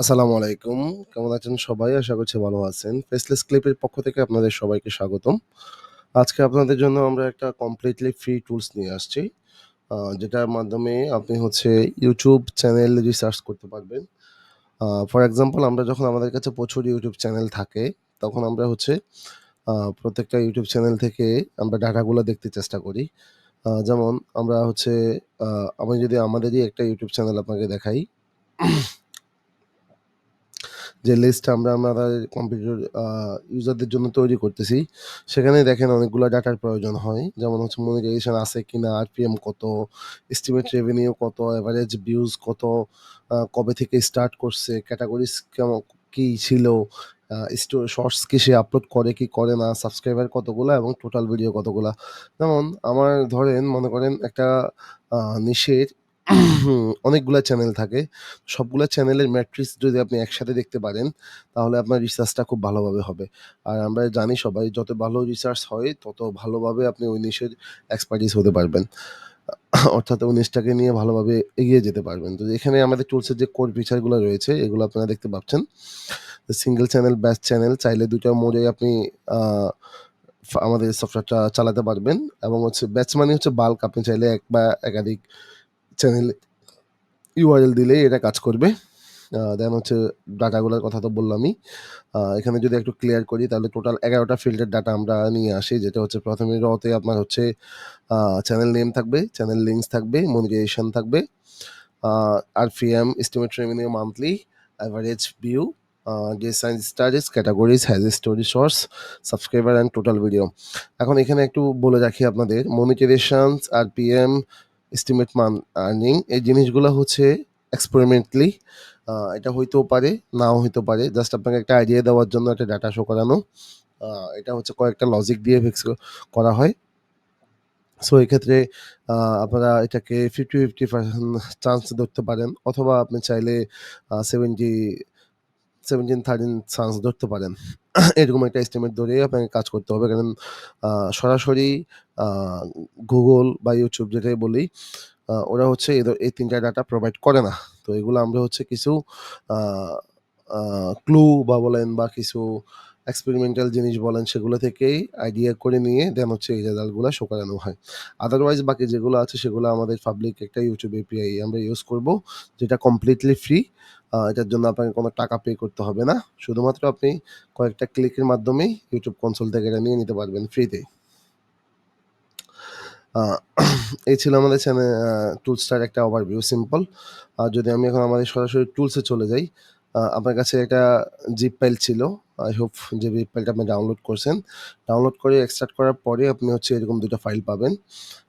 আসসালামু আলাইকুম। কেমন আছেন সবাই? আশা করছি ভালো আছেন। ফেসলেস ক্লিপের পক্ষ থেকে আপনাদের সবাইকে স্বাগতম। আজকে আপনাদের জন্য আমরা একটা কমপ্লিটলি ফ্রি টুলস নিয়ে আসছি। যেটার মাধ্যমে আপনি হচ্ছে ইউটিউব চ্যানেল রিসার্চ করতে পারবেন। ফর এক্সাম্পল আমরা যখন আমাদের কাছে প্রচুর ইউটিউব চ্যানেল থাকে, তখন আমরা হচ্ছে প্রত্যেকটা ইউটিউব চ্যানেল থেকে আমরা ডাটাগুলো দেখতে চেষ্টা করি। যেমন আমরা হচ্ছে আমি যদি আমাদেরই একটা ইউটিউব চ্যানেল আপনাকে দেখাই যে লিস্ট আমরা আমাদের কম্পিউটার ইউজারদের জন্য তৈরি করতেছি, সেখানে দেখেন অনেকগুলা ডাটার প্রয়োজন হয়। যেমন হচ্ছে মনিটাইজেশন আছে কি কিনা, আরপিএম কত, এস্টিমেট রেভিনিউ কত, এভারেজ ভিউজ কত, কবে থেকে স্টার্ট করছে, ক্যাটেগরিজ কেমন কী ছিল, শর্টস কি সে আপলোড করে কি করে না, সাবস্ক্রাইবার কতগুলো এবং টোটাল ভিডিও কতগুলা। যেমন আমার ধরেন মনে করেন একটা নিশের অনেকগুলা চ্যানেল থাকে। সবগুলা চ্যানেলের ম্যাট্রিক্স যদি আপনি একসাথে দেখতে পারেন, তাহলে আপনার রিসার্চটা খুব ভালোভাবে হবে। আর আমরা জানি সবাই যত ভালো রিসার্চ হয়, তত ভালোভাবে আপনি ওই নিশের এক্সপার্টিস হতে পারবেন। অর্থাৎ ওই নিশটাকে নিয়ে ভালোভাবে এগিয়ে যেতে পারবেন। তো এখানে আমাদের টুলসের যে কোর ফিচারগুলো রয়েছে, এগুলো আপনারা দেখতে পাচ্ছেন। সিঙ্গেল চ্যানেল, ব্যাচ চ্যানেল চাইলে ২ টা মোডে আপনি আমাদের সফটওয়্যারটা চালাতে পারবেন এবং হচ্ছে ব্যাচ মানে হচ্ছে বাল্ক আপনি চাইলে এক বা একাধিক চ্যানেলে ইউআরএল দিলেই এটা কাজ করবে। দেন হচ্ছে ডাটাগুলোর কথা তো বললামই। এখানে যদি একটু ক্লিয়ার করি তাহলে টোটাল ১১ টা ফিল্ডের ডাটা আমরা নিয়ে আসি। যেটা হচ্ছে ১ম রতে আপনার হচ্ছে চ্যানেল নেম থাকবে, চ্যানেল লিঙ্কস থাকবে, মনিটাইজেশন থাকবে, আ RPM, estimate revenue monthly, average view, days size studies, categories, has story source, subscriber and total video. এখন এখানে একটু বলে রাখি আপনাদের মনিটাইজেশনস, আরপিএম, এস্টিমেট মান আর্নিং এই জিনিসগুলো হচ্ছে এক্সপেরিমেন্টলি এটা হইতেও পারে, নাও হইতে পারে। জাস্ট আপনাকে একটা আইডিয়া দেওয়ার জন্য একটা ডাটা শো করানো। এটা হচ্ছে কয়েকটা লজিক দিয়ে ফিক্স করা হয়। সো এক্ষেত্রে আপনারা এটাকে 50-50% চান্স ধরতে পারেন অথবা আপনি চাইলে আ 70 17-13 চান্স ধরতে পারেন। এরকম একটা এস্টিমেট ধরেই আপনাকে কাজ করতে হবে। কারণ সরাসরি গুগল বা ইউটিউব যেটাই বলি, ওরা হচ্ছে এই তিনটা ডাটা প্রোভাইড করে না। তো এগুলো আমরা হচ্ছে কিছু ক্লু বা বলেন বা কিছু এক্সপেরিমেন্টাল জিনিস বলেন সেগুলো থেকেই আইডিয়া করে নিয়ে দেন হচ্ছে এই রেজাল্টগুলো শো করানো হয়। আদারওয়াইজ বাকি যেগুলো আছে সেগুলো আমাদের পাবলিক একটা ইউটিউব এপিআই আমরা ইউজ করব। যেটা কমপ্লিটলি ফ্রি। এটার জন্য আপনাকে কোনো টাকা পে করতে হবে না। শুধুমাত্র আপনি কয়েকটা ক্লিকের মাধ্যমেই ইউটিউব কনসোল থেকে এটা নিয়ে নিতে পারবেন ফ্রিতে এই ছিল আমাদের চ্যানেল টুলসটার একটা ওভারভিউ সিম্পল। আর যদি আমি এখন আমাদের সরাসরি টুলসে চলে যাই, আ আপনার কাছে একটা জিপ ফাইল ছিল। আই হোপ যে জিপ ফাইলটা আপনি ডাউনলোড করছেন। ডাউনলোড করে এক্সট্রাক্ট করার পরে আপনি হচ্ছে এরকম দুটো ফাইল পাবেন।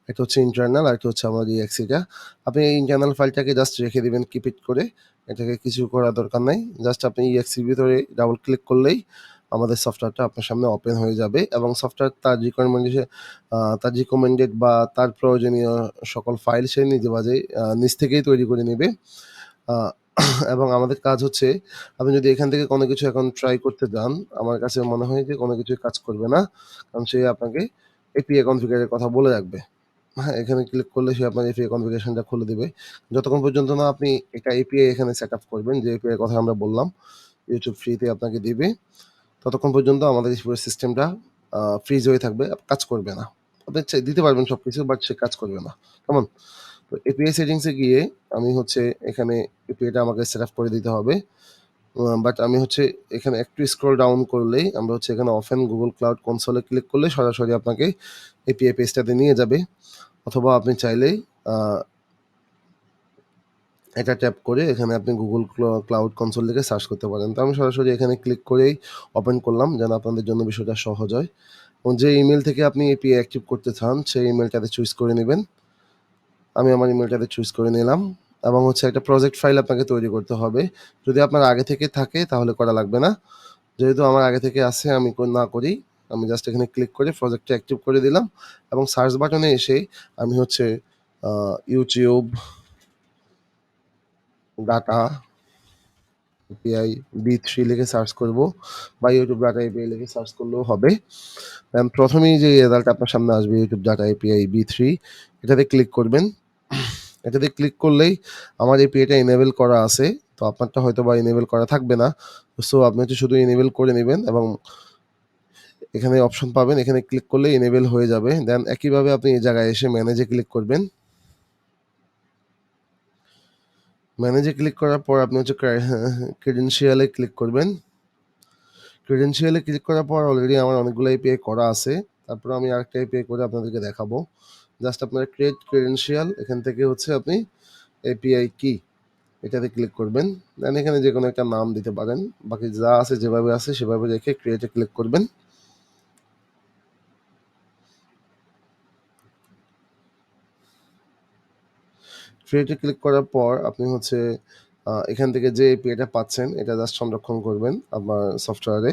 একটা হচ্ছে ইন্টারনাল আরেকটা হচ্ছে আমার EXE টা। আপনি এই ইন্টারনাল ফাইলটাকে জাস্ট রেখে দেবেন কিপ ইট করে। এটাকে কিছু করার দরকার নাই। জাস্ট আপনি EXE এর ভিতরে ডাবল ক্লিক করলেই আমাদের সফটওয়্যারটা আপনার সামনে ওপেন হয়ে যাবে এবং সফটওয়্যার তার রিকমেন্ডেশন তার রিকমেন্ডেড বা তার প্রয়োজনীয় সকল ফাইল সে নিজে বাজে নিজ থেকেই তৈরি করে নিবে। এবং আমাদের কাজ হচ্ছে আপনি যদি এখান থেকে কোনো কিছু এখন ট্রাই করতে যান, আমার কাছে মনে হয় যে কোনো কিছুই কাজ করবে না। কারণ সে আপনাকে API কনফিগার এর কথা বলে রাখবে। হ্যাঁ, এখানে ক্লিক করলে সে আপনার API কনফিগারেশনটা খুলে দিবে। যতক্ষণ পর্যন্ত না আপনি একটা এপিআই এখানে সেট আপ করবেন যে এপিআই কথা আমরা বললাম, YouTube ফ্রিতে আপনাকে দিবে। ততক্ষণ পর্যন্ত আমাদের পুরো সিস্টেমটা ফ্রিজ হয়ে থাকবে, কাজ করবে না। আপনি দিতে পারবেন সব কিছু বাট সে কাজ করবে না। কেমন? API সেটিংস গিয়ে আমি হচ্ছে এখানে API টা আমাকে সেটআপ করে দিতে হবে। বাট আমি হচ্ছে এখানে একটু স্ক্রল ডাউন করলেই আমরা হচ্ছে এখানে Google Cloud Console এ ক্লিক করলে সরাসরি আপনাকে API পেজটাতে নিয়ে যাবে। অথবা আপনি চাইলেই এটা ট্যাপ করে এখানে আপনি Google ক্ল Cloud Console লিখে সার্চ করতে পারেন। তো আমি সরাসরি এখানে ক্লিক করেই ওপেন করলাম যেন আপনাদের জন্য বিষয়টা সহজ হয়। এবং যে ইমেইল থেকে আপনি API অ্যাক্টিভ করতে চান, সেই ইমেইলটাতে চুজ করে নিবেন। আমি আমার ইমেলটাতে চুজ করে নিলাম এবং হচ্ছে একটা প্রজেক্ট ফাইল আপনাকে তৈরি করতে হবে। যদি আপনার আগে থেকে থাকে তাহলে করা লাগবে না। যেহেতু আমার আগে থেকে আছে, আমি না করি। আমি জাস্ট এখানে ক্লিক করে প্রজেক্টটা অ্যাক্টিভ করে দিলাম এবং সার্চ বাটনে এসে আমি হচ্ছে ইউটিউব ডাটা API B3 লিখে সার্চ করব বা YouTube ডাটা API লিখে সার্চ করলেও হবে। দেন ১ম এই যে রেজাল্ট আপনার সামনে আসবে, YouTube ডাটা API B3 এটাতে ক্লিক করবেন এটাতে ক্লিক করলেই আমার এই পেটা এনেবল করা আছে। তো আপনারটা হয়তো বা এনেবল করা থাকবে না। সো আপনি হচ্ছে শুধু এনেবল করে নেবেন এবং এখানে অপশন পাবেন। এখানে ক্লিক করলেই এনেবল হয়ে যাবে। দেন একইভাবে আপনি এই জায়গায় এসে ম্যানেজে ক্লিক করবেন। ম্যানেজে ক্লিক করার পর আপনি হচ্ছে ক্রা ক্রেডেনশিয়াল ক্লিক করবেন। ক্রেডেনশিয়াল এ ক্লিক করার পর অলরেডি আমার অনেকগুলো এপিআই করা আছে। তারপর আমি আরেকটা এপিআই করে আপনাদেরকে দেখাবো। জাস্ট আপনার ক্রিয়েট ক্রেডেনশিয়াল এখান থেকে হচ্ছে আপনি এপিআই কি এটাতে ক্লিক করবেন। দেন এখানে যেকোনো একটা নাম দিতে পারেন। বাকি যা আছে, যেভাবে আছে, সেভাবে রেখে ক্রিয়েটে ক্লিক করবেন। ক্রিয়েটে ক্লিক করার পর আপনি হচ্ছে এখান থেকে যে এপিআইটা পাচ্ছেন, এটা জাস্ট সংরক্ষণ করবেন আপনার সফটওয়্যারে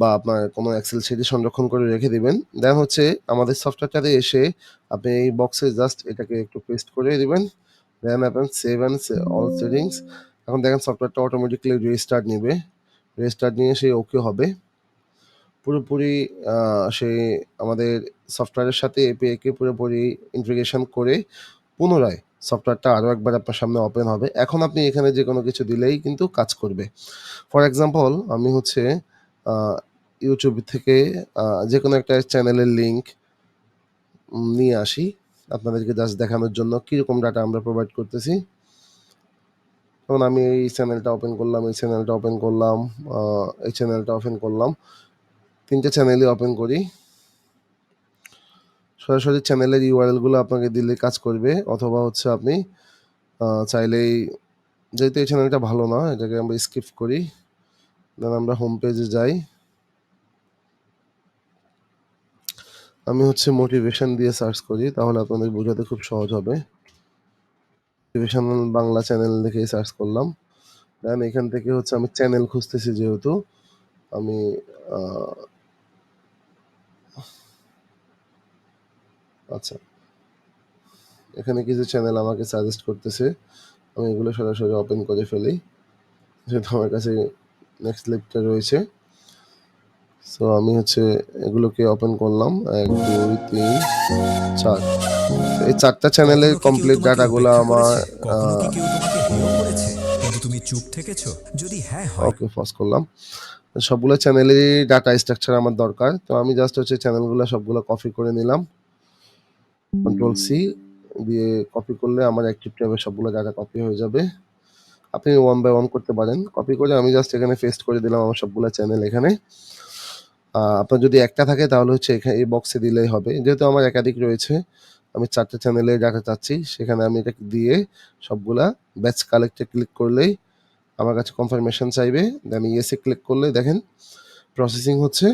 বা আপনার কোনো এক্সেল শিটে সংরক্ষণ করে রেখে দিবেন। দেন হচ্ছে আমাদের সফটওয়্যারটাতে এসে আপনি এই বক্সে জাস্ট এটাকে একটু পেস্ট করে দিবেন। দেন আপনার সেভ অ্যান্ড অল সেটিংস এখন দেখেন সফটওয়্যারটা অটোমেটিক্যালি রিস্টার্ট নেবে রিস্টার্ট নিয়ে সেই ওকে হবে। পুরোপুরি আ সে আমাদের সফটওয়্যারের সাথে এপিআই কে পুরোপুরি ইন্টিগ্রেশন করে পুনরায় সফটওয়্যারটা আরও একবার আপনার সামনে ওপেন হবে। এখন আপনি এখানে যে কোনো কিছু দিলেই কিন্তু কাজ করবে। ফর এক্সাম্পল আমি হচ্ছে YouTube থেকে যে কোনো একটা চ্যানেলের লিঙ্ক নিয়ে আসি। আপনাদেরকে জাস্ট দেখানোর জন্য কীরকম ডাটা আমরা প্রোভাইড করতেছি। যেমন আমি এই চ্যানেলটা ওপেন করলাম, এই চ্যানেলটা ওপেন করলাম, এই চ্যানেলটা ওপেন করলাম। তিনটে চ্যানেলই ওপেন করি। সরাসরি চ্যানেলের ইউআরএলগুলো আপনাকে দিলে কাজ করবে অথবা হচ্ছে আপনি চাইলেই যেহেতু এই চ্যানেলটা ভালো না এটাকে আমরা স্কিপ করি। দেন আমরা হোম পেজে যাই। আমি হচ্ছে মোটিভেশন দিয়ে সার্চ করি, তাহলে আপনাদের বোঝাতে খুব সহজ হবে। মোটিভেশনাল বাংলা চ্যানেল দেখে সার্চ করলাম। দেন এখান থেকে হচ্ছে আমি চ্যানেল খুঁজতেছি যেহেতু, আমি আচ্ছা। এখানে কিছু চ্যানেল আমাকে সাজেস্ট করতেছে। আমি এগুলো সরাসরি ওপেন করে ফেলি। যেহেতু আমার কাছে নেক্সট লিস্টটা রয়েছে। সো আমি হচ্ছে এগুলোকে ওপেন করলাম। ১, ২, ৩, ৪ এই ৪ টা চ্যানেলের কমপ্লিট ডাটাগুলো আমার তুমি চুপ থেকেছো? যদি হ্যাঁ ওকে পজ করলাম। সবগুলো চ্যানেলেরই ডাটা স্ট্রাকচার আমার দরকার। তো আমি জাস্ট হচ্ছে চ্যানেলগুলো সবগুলো কপি করে নিলাম। কন্ট্রোল সি দিয়ে কপি করলে আমার অ্যাক্টিভ ট্যাবে সবগুলো ডাটা কপি হয়ে যাবে। আপনি ওয়ান বাই ওয়ান করতে পারেন। কপি করে আমি জাস্ট এখানে পেস্ট করে দিলাম আমার সবগুলা চ্যানেল এখানে। আপনার যদি একটা থাকে তাহলে হচ্ছে এখানে এই বক্সে দিলেই হবে। যেহেতু আমার একাধিক রয়েছে, আমি ৪ টা চ্যানেলের ডাটা চাচ্ছি। সেখানে আমি এটা দিয়ে সবগুলা ব্যাচ কালেক্টে ক্লিক করলেই আমার কাছে কনফার্মেশন চাইবে। দেন ইয়েস ক্লিক করলে দেখেন প্রসেসিং হচ্ছে।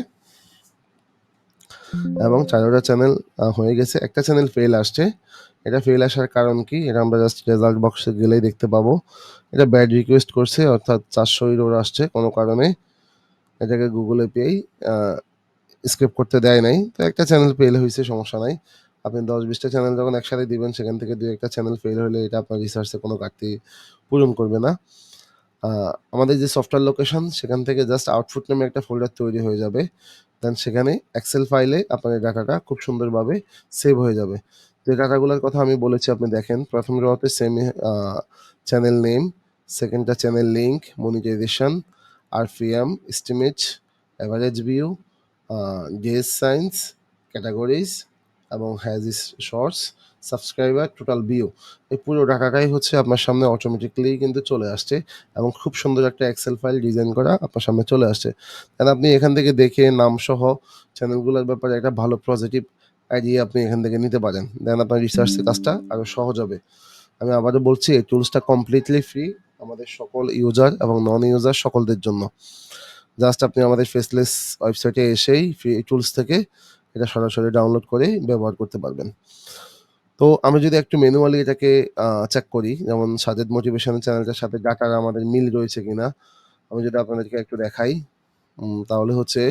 এবং চারোটা চ্যানেল হয়ে গেছে। একটা চ্যানেল ফেল আসছে। এটা ফেল আসার কারণ কি? এটা আমরা জাস্ট রেজাল্ট বক্সে গেলেই দেখতে পাবো। এটা ব্যাড রিকোয়েস্ট করছে, অর্থাৎ ৪০০ এরর আসছে কোনো কারণে। এটাকে গুগলে এপিআই আ স্ক্রিপ করতে দেয় নাই। তো একটা চ্যানেল ফেল হয়েছে, সমস্যা নাই। আপনি দশ বিশটা চ্যানেল যখন একসাথে দিবেন, সেখান থেকে দু একটা চ্যানেল ফেল হলে এটা আপনার রিসার্চে কোনো ঘাটতি পূরণ করবে না। আমাদের যে সফটওয়্যার লোকেশন সেখান থেকে জাস্ট আউটপুট নামে একটা ফোল্ডার তৈরি হয়ে যাবে। দেন সেখানে এক্সেল ফাইলে আপনার ডাটাটা খুব সুন্দরভাবে সেভ হয়ে যাবে। যে ডাটাগুলোর কথা আমি বলেছি আপনি দেখেন ১ম রোতে সেমি চ্যানেল নেম, 2nd টা channel link, monetization, RPM, estimate, average view, guess science, categories এবং has is shorts subscriber, total view. এই পুরো ডাটাটাই হচ্ছে আপনার সামনে অটোমেটিক্যালি কিন্তু চলে আসছে এবং খুব সুন্দর একটা এক্সেল ফাইল ডিজাইন করা আপনার সামনে চলে আসছে। দেন আপনি এখান থেকে দেখে নামসহ চ্যানেলগুলোর ব্যাপারে একটা ভালো পজিটিভ আইডিয়া আপনি এখান থেকে নিতে পারেন। দেন আপনার রিসার্চ এর কাজটা আরও সহজ হবে। আমি আবারও বলছি এই টুলসটা কমপ্লিটলি ফ্রি আমাদের সকল ইউজার এবং নন ইউজার সকলদের জন্য। জাস্ট আপনি আমাদের ফেসলেস ওয়েবসাইটে এসেই ফ্রি টুলস থেকে এটা সরাসরি ডাউনলোড করে ব্যবহার করতে পারবেন। তো আমি যদি একটু ম্যানুয়ালি এটাকে চেক করি যেমন সাজেদ মোটিভেশন চ্যানেলটার সাথে ডাটার আমাদের মিল রয়েছে কিনা? আমি যদি আপনাদেরকে একটু দেখাই তাহলে হচ্ছে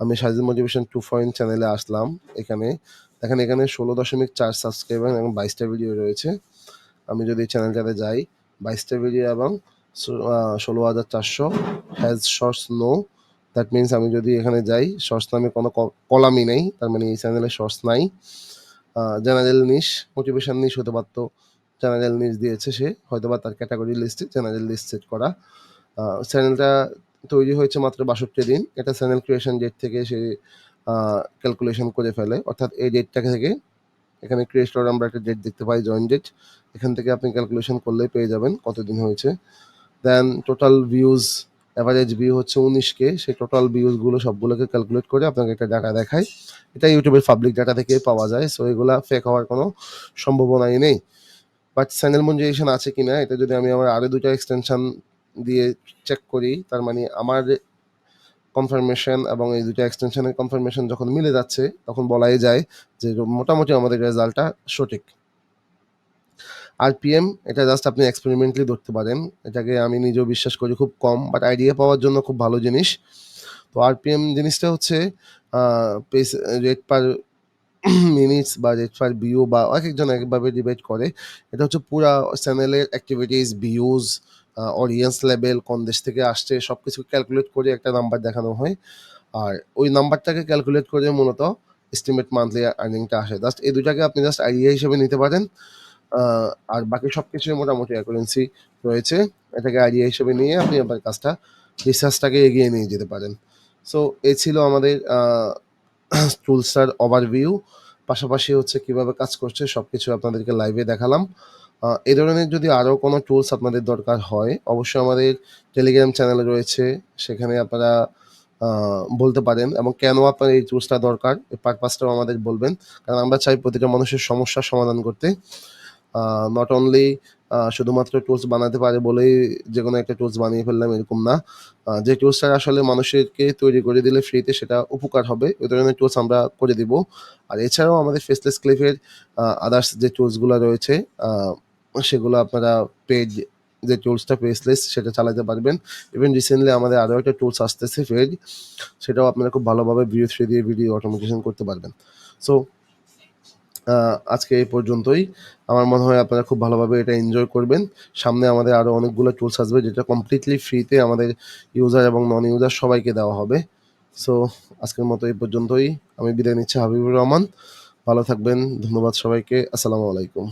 আমি সাজেদ মোটিভেশন টু পয়েন্ট চ্যানেলে আসলাম। এখানে দেখেন এখানে ১৬.৪ সাবস্ক্রাইবার এবং ২২ টা ভিডিও রয়েছে। আমি যদি চ্যানেলটাতে যাই ২২ টা ভিডিও এবং ষোলো হাজার চারশো has shorts no that means আমি যদি এখানে যাই শর্টস নামে কোনো কলামই নেই। তার মানে এই চ্যানেলে শর্টস নাই। জেনারেল নিশ, মোটিভেশন নিশ হতে পারত। জেনারেল নিচ দিয়েছে সে হয়তো বা তার ক্যাটাগরি লিস্টে জেনারেল লিস্ট সেট করা চ্যানেলটা তৈরি হয়েছে মাত্র বাষট্টি দিন। এটা চ্যানেল ক্রিয়েশন ডেট থেকে সে ক্যালকুলেশন করে ফেলে। অর্থাৎ এই ডেটটা থেকে এখানে ক্রিয়েটর আমরা একটা ডেট দেখতে পাই জয়েন ডেট এখান থেকে আপনি ক্যালকুলেশন করলেই পেয়ে যাবেন কতদিন হয়েছে। Then total views average view হচ্ছে উনিশকে সেই টোটাল ভিউজগুলো সবগুলোকে ক্যালকুলেট করে আপনাকে একটা ডাটা দেখায় এটা ইউটিউবের পাবলিক ডাটা থেকে পাওয়া যায় সো এগুলা ফেক হওয়ার কোনো সম্ভাবনাই নেই। বাট চ্যানেল মনিটাইজেশন আছে কিনা, এটা যদি আমি আমার আরও দুটো এক্সটেনশন দিয়ে চেক করি, তার মানে আমার কনফার্মেশন এবং এই দুটো এক্সটেনশনের কনফার্মেশন যখন মিলে যাচ্ছে, তখন বলাই যায় যে মোটামুটি আমাদের রেজাল্টটা সঠিক। আর আরপিএম এটা জাস্ট আপনি এক্সপেরিমেন্টলি ধরতে পারেন। এটাকে আমি নিজেও বিশ্বাস করি খুব কম বাট আইডিয়া পাওয়ার জন্য খুব ভালো জিনিস। তো আর আরপিএম জিনিসটা হচ্ছে রেট পার মিনিটস বা রেট পার ভিউ বা এক একজন একভাবে ডিবেট করে। এটা হচ্ছে পুরা চ্যানেলের অ্যাক্টিভিটিস ভিউজ অডিয়েন্স লেভেল কোন দেশ থেকে আসছে সব কিছু ক্যালকুলেট করে একটা নাম্বার দেখানো হয়। আর ওই নাম্বারটাকে ক্যালকুলেট করে মূলত এস্টিমেট মান্থলি আর্নিংটা আসে। জাস্ট এই দুটাকে আপনি জাস্ট আইডিয়া হিসেবে নিতে পারেন। আর বাকি সব কিছুই মোটামুটি অ্যাকুরেন্সি রয়েছে। এটাকে আইডিয়া হিসেবে নিয়ে আপনি আপনার কাজটা রিসার্চটাকে এগিয়ে নিয়ে যেতে পারেন। সো এই ছিল আমাদের টুলসটার ওভারভিউ পাশাপাশি হচ্ছে কীভাবে কাজ করছে সব কিছু আপনাদেরকে লাইভে দেখালাম। এই ধরনের যদি আরও কোনো টুলস আপনাদের দরকার হয়, অবশ্যই আমাদের টেলিগ্রাম চ্যানেল রয়েছে। সেখানে আপনারা বলতে পারেন এবং কেন আপনার এই টুলসটা দরকার এই পারপাসটাও আমাদের বলবেন। কারণ আমরা চাই প্রতিটা মানুষের সমস্যার সমাধান করতে। নট অনলি শুধুমাত্র টুলস বানাতে পারে বলেই যে কোনো একটা টুলস বানিয়ে ফেললাম এরকম না। যে টুলসটা আসলে মানুষেরকে তৈরি করে দিলে ফ্রিতে সেটা উপকার হবে, ওই ধরনের টুলস আমরা করে দিব। আর এছাড়াও আমাদের ফেসলেস ক্লিফের আদার্স যে টুলসগুলো রয়েছে সেগুলো আপনারা পেজ যে টুলসটা ফেসলেস সেটা চালাতে পারবেন। ইভেন রিসেন্টলি আমাদের আরও একটা টুলস আসতেছে ফেড সেটাও আপনারা খুব ভালোভাবে ভিডিও থ্রি দিয়ে ভিডিও অটোমেটিকেশন করতে পারবেন। সো আজকে এই পর্যন্তই। আমার মনে হয় আপনারা খুব ভালোভাবে এটা এনজয় করবেন। সামনে আমাদের আরও অনেকগুলো টুলস আসবে, যেটা কমপ্লিটলি ফ্রিতে আমাদের ইউজার এবং নন ইউজার সবাইকে দেওয়া হবে। সো আজকের মতো এই পর্যন্তই। আমি বিদায় নিচ্ছি হাবিবুর রহমান। ভালো থাকবেন। ধন্যবাদ সবাইকে। আসসালামু আলাইকুম।